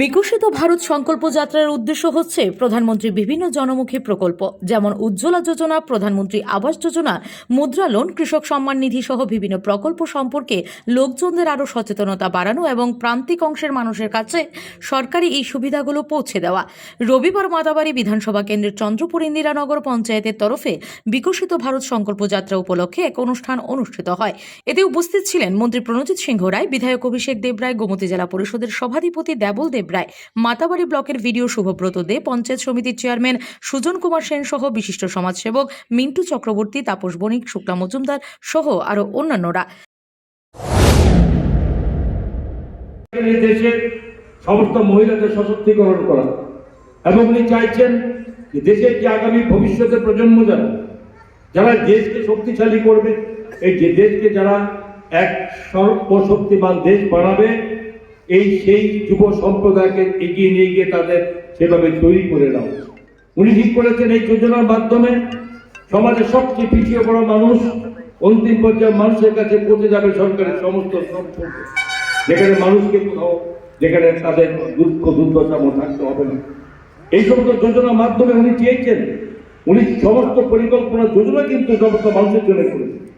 বিকশিত ভারত সংকল্প যাত্রার উদ্দেশ্য হচ্ছে প্রধানমন্ত্রী বিভিন্ন জনমুখী প্রকল্প, যেমন উজ্জ্বলা যোজনা, প্রধানমন্ত্রী আবাস যোজনা, মুদ্রা লোন, কৃষক সম্মান নিধি সহ বিভিন্ন প্রকল্প সম্পর্কে লোকজনদের আরও সচেতনতা বাড়ানো এবং প্রান্তিক অংশের মানুষের কাছে সরকারি এই সুবিধাগুলো পৌঁছে দেওয়া। রবিবার মাদাবাড়ি বিধানসভা কেন্দ্রের চন্দ্রপুর ইন্দিরানগর পঞ্চায়েতের তরফে বিকশিত ভারত সংকল্প যাত্রা উপলক্ষে এক অনুষ্ঠান অনুষ্ঠিত হয়। এতে উপস্থিত ছিলেন মন্ত্রী প্রণজিৎ সিংহ রায়, বিধায়ক অভিষেক দেবরায়, গোমতী জেলা পরিষদের সভাধিপতি দেবল দেবরায়। মাতাবাড়ি ব্লকের ভিডিও শুভব্রত দে, পঞ্চায়েত সমিতির চেয়ারম্যান সুজন কুমার সেন সহ বিশিষ্ট সমাজসেবক মিন্টু চক্রবর্তী, তাপস বণিক, শুক্লা মজুমদার সহ আরও অন্যান্যরা। দেশের সমস্ত মহিলাদের সশক্তিকরণ করা। এবং উনি চাইছেন যে দেশের যে আগামী ভবিষ্যতের প্রজন্ম যারা যারা দেশকে শক্তিশালী করবে, এই যে দেশকে যারা এক সর্বশক্তিমান দেশ বানাবে এই সেই যুব সম্প্রদায়কে এগিয়ে নিয়ে গিয়ে তাদের সেভাবে তৈরি করে দাও উনি ঠিক করেছেন এই যোজনার মাধ্যমে সমাজের সবচেয়ে পিছিয়ে পড়া মানুষ অন্তিম পর্যায়ে মানুষের কাছে পৌঁছে যাবে সরকারের সমস্ত সম্পর্ক। যেখানে মানুষকে কোথাও, যেখানে তাদের দুঃখ, দুর্দশা থাকতে হবে না। এই সমস্ত যোজনার মাধ্যমে উনি চেয়েছেন, উনি সমস্ত পরিকল্পনা যোজনা কিন্তু সমস্ত মানুষের জন্য করেছেন।